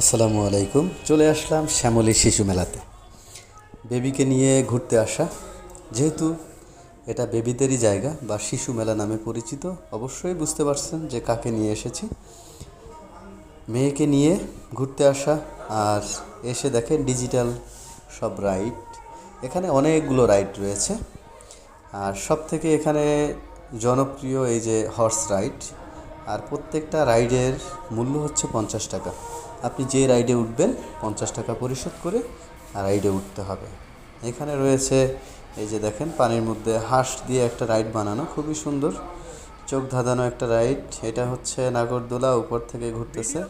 আসসালামু আলাইকুম। চলে আসলাম শ্যামলী শিশু মেলাতে। বেবিকে নিয়ে ঘুরতে আসা। যেহেতু এটা বেবিদেরই জায়গা বা শিশু মেলা নামে পরিচিত, অবশ্যই বুঝতে পারছেন যে কাকে নিয়ে এসেছি। মেয়েকে নিয়ে ঘুরতে আসা আর এসে দেখেন ডিজিটাল সব রাইড। এখানে অনেকগুলো রাইড রয়েছে। আর সব থেকে এখানে জনপ্রিয় এই যে হর্স রাইড, আর প্রত্যেকটা রাইডের মূল্য হচ্ছে পঞ্চাশ টাকা। আপনি যে রাইডে উঠবেন, পঞ্চাশ টাকা পরিশোধ করে রাইডে উঠতে হবে। এখানে রয়েছে, এই যে দেখেন, পানির মধ্যে হাঁস দিয়ে একটা রাইড বানানো, খুবই সুন্দর। চোখ ধাঁধানো একটা রাইড এটা হচ্ছে নাগরদোলা, উপর থেকে ঘুরতেছে।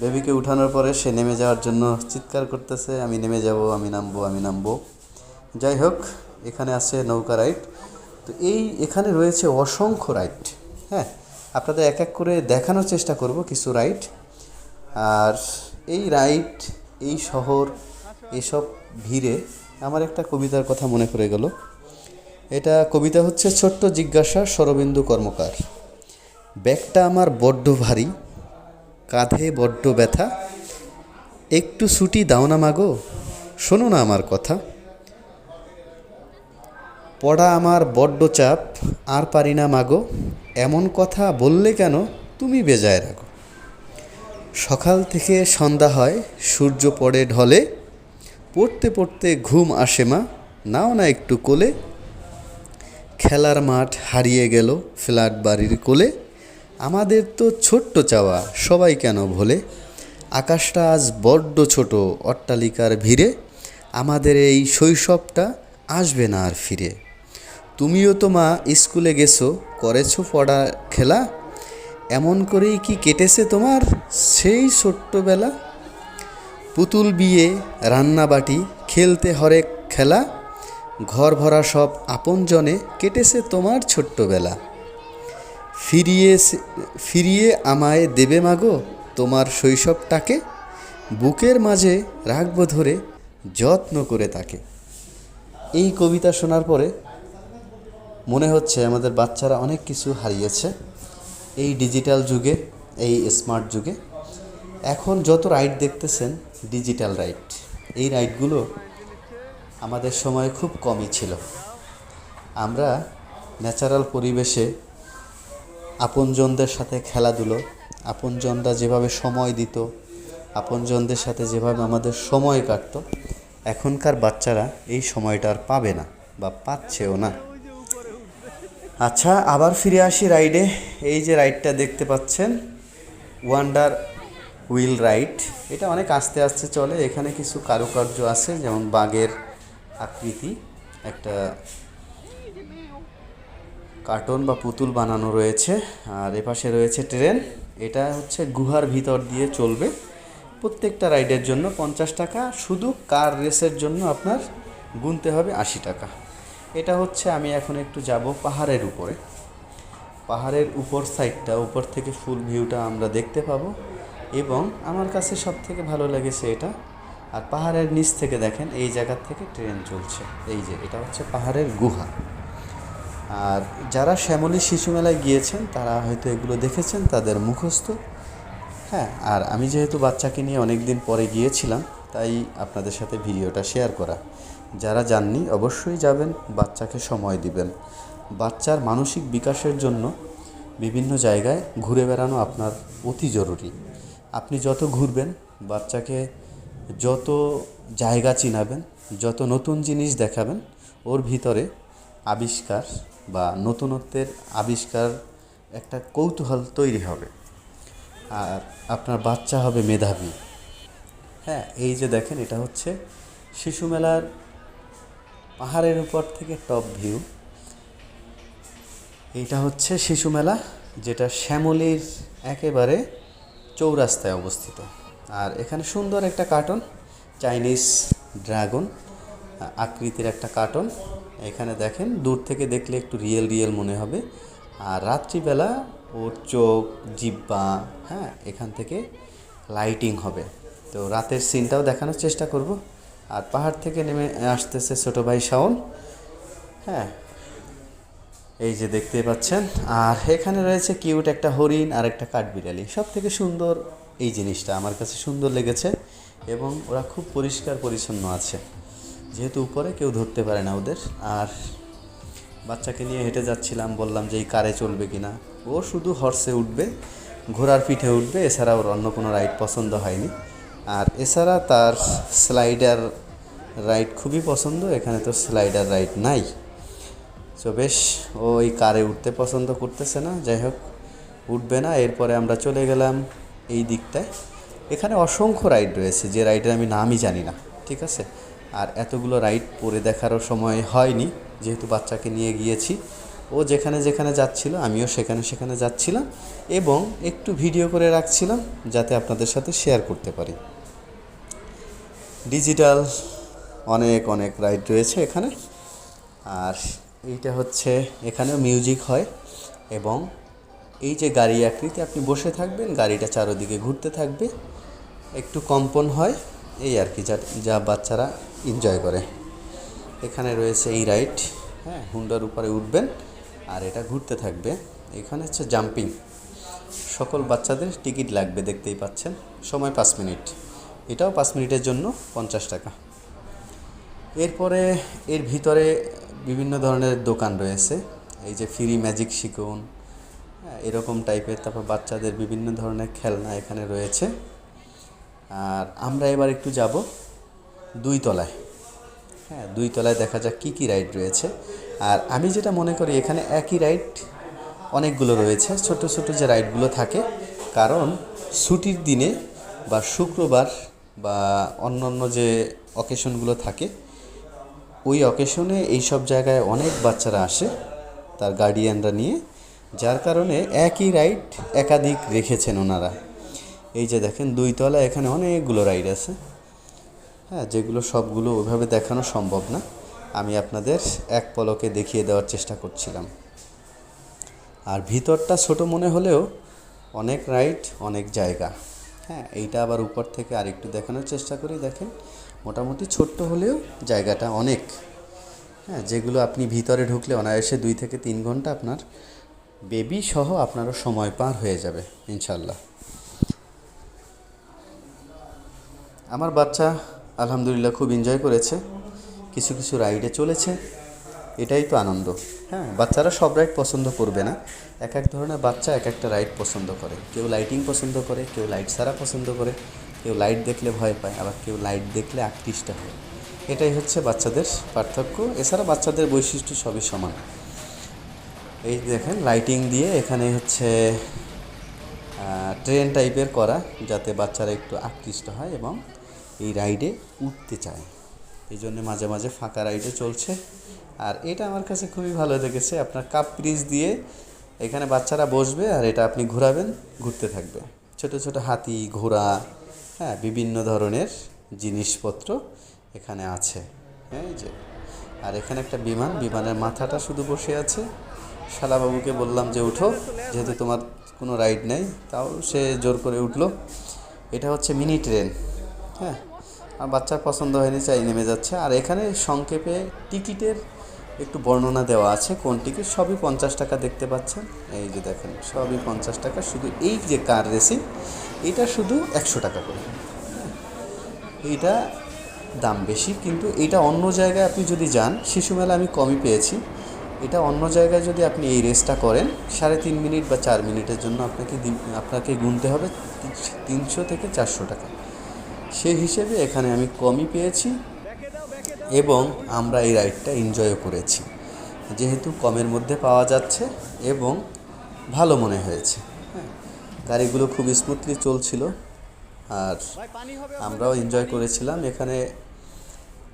বেবিকে উঠানোর পরে সে নেমে যাওয়ার জন্য চিৎকার করতেছে, আমি নেমে যাব, আমি নামবো আমি নামবো। যাই হোক, এখানে আছে নৌকা রাইড তো এই, এখানে রয়েছে অসংখ্য রাইড হ্যাঁ আপনাদের এক এক করে দেখানোর চেষ্টা করব কিছু রাইড আর এই রাইড এই শহর, এসব ভিড়ে আমার একটা কবিতার কথা মনে পড়ে গেল। এটা কবিতা হচ্ছে ছোট্ট জিজ্ঞাসা শরবিন্দু কর্মকার। ব্যাগটা আমার বড্ড ভারী, কাঁধে বড্ড ব্যথা। একটু ছুটি দাও না মাগো, শোনো না আমার কথা। পড়া আমার বড্ড চাপ, আর পারি না মাগো, এমন কথা বললে কেন তুমি বেজায় রাখো সকাল থেকে সন্ধ্যা হয়, সূর্য পড়ে ঢলে। পড়তে পড়তে ঘুম আসে মা, নাও না একটু কোলে। খেলার মাঠ হারিয়ে গেল ফ্ল্যাট বাড়ির কোলে। আমাদের তো ছোট্ট চাওয়া, সবাই কেন ভোলে? আকাশটা আজ বড্ড ছোট, অট্টালিকার ভিড়ে। আমাদের এই শৈশবটা আসবে না আর ফিরে। তুমিও তো মা, স্কুলে গেছো, করেছ পড়া খেলা? এমন করেই কি কেটেছে তোমার? সেই ছোট্টবেলা? পুতুল বিয়ে রান্নাবাটি খেলতে হরেক খেলা, ঘর ভরা সব আপনজনে কেটেছে তোমার ছোট্টবেলা। ফিরিয়ে ফিরিয়ে আমায় দেবে মাগো তোমার শৈশবটাকে, বুকের মাঝে রাখব ধরে যত্ন করে তাকে। এই কবিতা শোনার পরে মনে হচ্ছে আমাদের বাচ্চারা অনেক কিছু হারিয়েছে। এই ডিজিটাল যুগে, এই স্মার্ট যুগে। এখন যত রাইড দেখতেছেন ডিজিটাল রাইড এই রাইডগুলো আমাদের সময় খুব কমই ছিল। আমরা ন্যাচারাল পরিবেশে আপনজনদের সাথে খেলাধুলো, আপনজনরা যেভাবে সময় দিত, আপনজনদের সাথে যেভাবে আমাদের সময় কাটতো, এখনকার বাচ্চারা এই সময়টা আর পাবে না বা পাচ্ছেও না। আচ্ছা আবার ফিরে আসি রাইডে। এই যে রাইডটা দেখতে পাচ্ছেন ওয়ান্ডার হুইল রাইড এটা অনেক আস্তে আস্তে চলে, এখানে কিছু কারুকার্য আছে, যেমন বাঘের আকৃতি, একটা কার্টুন বা পুতুল বানানো রয়েছে, আর এপাশে রয়েছে ট্রেন। এটা হচ্ছে গুহার ভিতর দিয়ে চলবে। প্রত্যেকটা রাইডের জন্য পঞ্চাশ টাকা, শুধু কার রেসের জন্য আপনার গুনতে হবে আশি টাকা। এটা হচ্ছে আমি এখন একটু যাব পাহাড়ের উপরে। পাহাড়ের উপর সাইডটা উপর থেকে ফুল ভিউটা আমরা দেখতে পাবো এবং আমার কাছে সব থেকে ভালো লেগেছে এটা। আর পাহাড়ের নিচ থেকে দেখেন, এই জায়গা থেকে ট্রেন চলছে। এই যে, এটা হচ্ছে পাহাড়ের গুহা। আর যারা শ্যামলী শিশু মেলায় গিয়েছেন, তারা হয়তো এগুলো দেখেছেন, তাদের মুখস্থ। হ্যাঁ আর আমি যেহেতু বাচ্চাকে নিয়ে অনেক দিন পরে গিয়েছিলাম তাই আপনাদের সাথে ভিডিওটা শেয়ার করা। যারা যাননি অবশ্যই যাবেন, বাচ্চাকে সময় দিবেন। বাচ্চার মানসিক বিকাশের জন্য বিভিন্ন জায়গায় ঘুরে বেড়ানো আপনার অতি জরুরি। আপনি যত ঘুরবেন, বাচ্চাকে যত জায়গা চিনাবেন, যত নতুন জিনিস দেখাবেন, ওর ভিতরে আবিষ্কার বা নতুনত্বের আবিষ্কার একটা কৌতূহল তৈরি হবে। আর আপনার বাচ্চা হবে মেধাবী। হ্যাঁ এই যে দেখেন, এটা হচ্ছে শিশু মেলার পাহাড়ের উপর থেকে টপ ভিউ এইটা হচ্ছে শিশু মেলা, যেটা শ্যামলীর একেবারে চৌরাস্তায় অবস্থিত। আর এখানে সুন্দর একটা কার্টন চাইনিজ ড্রাগন আকৃতির একটা কার্টন এখানে দেখেন, দূর থেকে দেখলে একটু রিয়েল রিয়েল মনে হবে। আর রাত্রিবেলা ওর চোখ জিব্বা হ্যাঁ এখান থেকে লাইটিং হবে। তো রাতের সিনটাও দেখানোর চেষ্টা করব। আর পাহাড় থেকে নেমে আসতেছে ছোটো ভাই শাওন। হ্যাঁ এই যে দেখতে পাচ্ছেন। আর এখানে রয়েছে কিউট একটা হরিণ আর একটা কাঠবিড়ালি। সব থেকে সুন্দর এই জিনিসটা আমার কাছে সুন্দর লেগেছে এবং ওরা খুব পরিষ্কার পরিচ্ছন্ন আছে। যেহেতু উপরে কেউ ধরতে পারে না ওদের। আর বাচ্চাকে নিয়ে হেঁটে যাচ্ছিলাম, বললাম যে এই কারে চলবে কি না ও শুধু হর্সে উঠবে, ঘোড়ার পিঠে উঠবে, এছাড়া ওর অন্য কোনো রাইড পছন্দ হয়নি। আর এছাড়া তার স্লাইডার রাইড খুবই পছন্দ, এখানে তো স্লাইডার রাইড নাই। তো বেশ ওই কারে উঠতে পছন্দ করতেছে না, যাই হোক, উঠবে না। এরপরে আমরা চলে গেলাম এই দিকটায়। এখানে অসংখ্য রাইড রয়েছে, যে রাইডের আমি নামই জানি না, ঠিক আছে? আর এতগুলো রাইড পরে দেখারও সময় হয়নি, যেহেতু বাচ্চাকে নিয়ে গিয়েছি। ও যেখানে যেখানে যাচ্ছিল, আমিও সেখানে সেখানে যাচ্ছিলাম এবং একটু ভিডিও করে রাখছিলাম যাতে আপনাদের সাথে শেয়ার করতে পারি। ডিজিটাল অনেক অনেক রাইড রয়েছে এখানে। আর এইটা হচ্ছে, এখানেও মিউজিক হয় এবং এই যে গাড়ি আকৃতি, আপনি বসে থাকবেন, গাড়িটা চারোদিকে ঘুরতে থাকবে। একটু কম্পন হয়, এই আর কি, যা যা বাচ্চারা এনজয় করে। এখানে রয়েছে এই রাইড হ্যাঁ হুন্ডার উপরে উঠবেন। আর এটা ঘুরতে থাকবে। এখানে হচ্ছে জাম্পিং সকল বাচ্চাদের টিকিট লাগবে দেখতেই পাচ্ছেন। সময় পাঁচ মিনিট। এটাও পাঁচ মিনিটের জন্য পঞ্চাশ টাকা। এরপরে এর ভিতরে বিভিন্ন ধরনের দোকান রয়েছে। এই যে ফ্রি ম্যাজিক শিখুন হ্যাঁ, এরকম টাইপের তারপর বাচ্চাদের বিভিন্ন ধরনের খেলনা এখানে রয়েছে। আর আমরা এবার একটু যাব দুই তলায়। হ্যাঁ দুই তলায় দেখা যাক কী কী রাইড রয়েছে। আর আমি যেটা মনে করি, এখানে একই রাইড অনেকগুলো রয়েছে। ছোট ছোট যে রাইডগুলো থাকে, কারণ ছুটির দিনে বা শুক্রবার বা অন্য অন্য যে অকেশনগুলো থাকে, ওই অকেশনে এই সব জায়গায় অনেক বাচ্চারা আসে, তার গার্ডিয়ানরা নিয়ে, যার কারণে একই রাইড একাধিক রেখেছেন ওনারা। এই যে দেখেন, দুই তলা এখানে অনেকগুলো রাইড আছে। হ্যাঁ যেগুলো সবগুলো ওইভাবে দেখানো সম্ভব না। আমি আপনাদের এক পলকে দেখিয়ে দেওয়ার চেষ্টা করছিলাম। আর ভিতরটা ছোট মনে হলেও অনেক রাইড অনেক জায়গা। হ্যাঁ এইটা আবার উপর থেকে আরেকটু দেখানোর চেষ্টা করি, দেখেন। মোটামুটি ছোট্ট হলেও জায়গাটা অনেক। হ্যাঁ যেগুলো আপনি ভিতরে ঢুকলে অনায়াসে দুই থেকে তিন ঘণ্টা আপনার বেবি সহ আপনারও সময় পার হয়ে যাবে ইনশাল্লাহ আমার বাচ্চা আলহামদুলিল্লাহ খুব এনজয় করেছে। কিছু কিছু রাইডে চলেছে। এটাই তো আনন্দ। হ্যাঁ বাচ্চারা সব রাইড পছন্দ করবে না। এক এক ধরনের বাচ্চা এক একটা রাইড পছন্দ করে। কেউ লাইটিং পছন্দ করে, কেউ লাইট সারা পছন্দ করে। কেউ লাইট দেখলে ভয় পায়, আবার কেউ লাইট দেখলে আকৃষ্ট হয়। এটাই হচ্ছে বাচ্চাদের পার্থক্য। এছাড়া বাচ্চাদের বৈশিষ্ট্য সবই সমান। এই দেখেন লাইটিং দিয়ে এখানে হচ্ছে ট্রেন টাইপের করা যাতে বাচ্চারা একটু আকৃষ্ট হয় এবং এই রাইডে উঠতে চায়। এই জন্য মাঝে মাঝে ফাঁকা রাইডে চলছে। আর এটা আমার কাছে খুবই ভালো লেগেছে, আপনার কাপ ব্রিজ দিয়ে এখানে বাচ্চারা বসবে আর এটা আপনি ঘোরাবেন, ঘুরতে থাকবে। ছোট ছোট হাতি, ঘোড়া হ্যাঁ বিভিন্ন ধরনের জিনিসপত্র এখানে আছে। হ্যাঁ যে। আর এখানে একটা বিমান, বিমানের মাথাটা শুধু বসে আছে। শালাবাবুকে বললাম যে উঠো, যেহেতু তোমার কোনো রাইড নেই, তাও সে জোর করে উঠল। এটা হচ্ছে মিনি ট্রেন হ্যাঁ। বাচ্চার পছন্দ হয়নি, চাই নেমে যাচ্ছে। আর এখানে সংক্ষেপে টিকিটের একটু বর্ণনা দেওয়া আছে, কোন টিকিট। সবই পঞ্চাশ টাকা দেখতে পাচ্ছেন। এই যে দেখেন, সবই পঞ্চাশ টাকা। শুধু এই যে কার রেসিং, এটা শুধু একশো টাকা করে। এইটা দাম বেশি, কিন্তু এটা অন্য জায়গায় আপনি যদি যান, শিশু মেলা আমি কমই পেয়েছি। এটা অন্য জায়গায় যদি আপনি এই রেসটা করেন, সাড়ে তিন মিনিট বা চার মিনিটের জন্য আপনাকে আপনাকে গুনতে হবে তিনশো থেকে চারশো টাকা। সেই হিসেবে এখানে আমি কমই পেয়েছি এবং আমরা এই রাইডটা এনজয়ও করেছি। যেহেতু কমের মধ্যে পাওয়া যাচ্ছে এবং ভালো মনে হয়েছে। হ্যাঁ গাড়িগুলো খুব স্মুথলি চলছিল আর আমরাও এনজয় করেছিলাম। এখানে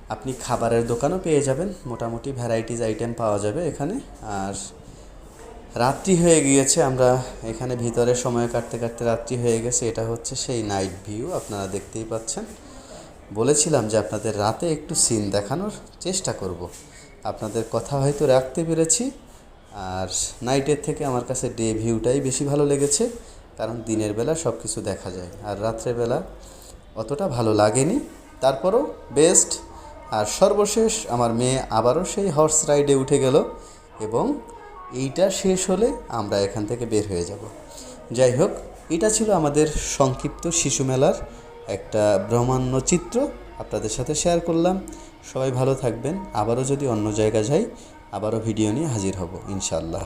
আপনি খাবারের দোকানও পেয়ে যাবেন। মোটামুটি ভ্যারাইটিস আইটেম পাওয়া যাবে এখানে। আর রাত্রি হয়ে গিয়েছে, আমরা এখানে ভিতরে সময় কাটতে কাটতে রাত্রি হয়ে গেছে। এটা হচ্ছে সেই নাইট ভিউ আপনারা দেখতেই পাচ্ছেন। বলেছিলাম যে আপনাদের রাতে একটু সিন দেখানোর চেষ্টা করব। আপনাদের কথা হয়তো রাখতে পেরেছি, আর নাইটের থেকে আমার কাছে ডে ভিউটাই বেশি ভালো লেগেছে, কারণ দিনের বেলা সব কিছু দেখা যায়। আর রাত্রেবেলা অতটা ভালো লাগেনি। তারপরও বেস্ট আর সর্বশেষ আমার মেয়ে আবারও সেই হর্স রাইডে উঠে গেল এবং এইটা শেষ হলে আমরা এখান থেকে বের হয়ে যাব। যাই হোক, এটা ছিল আমাদের সংক্ষিপ্ত শিশু মেলার একটা ব্রহ্মাণ্য চিত্র। আপনাদের সাথে শেয়ার করলাম। সবাই ভালো থাকবেন। আবারও যদি অন্য জায়গা যাই, আবারও ভিডিও নিয়ে হাজির হব, ইনশাআল্লাহ।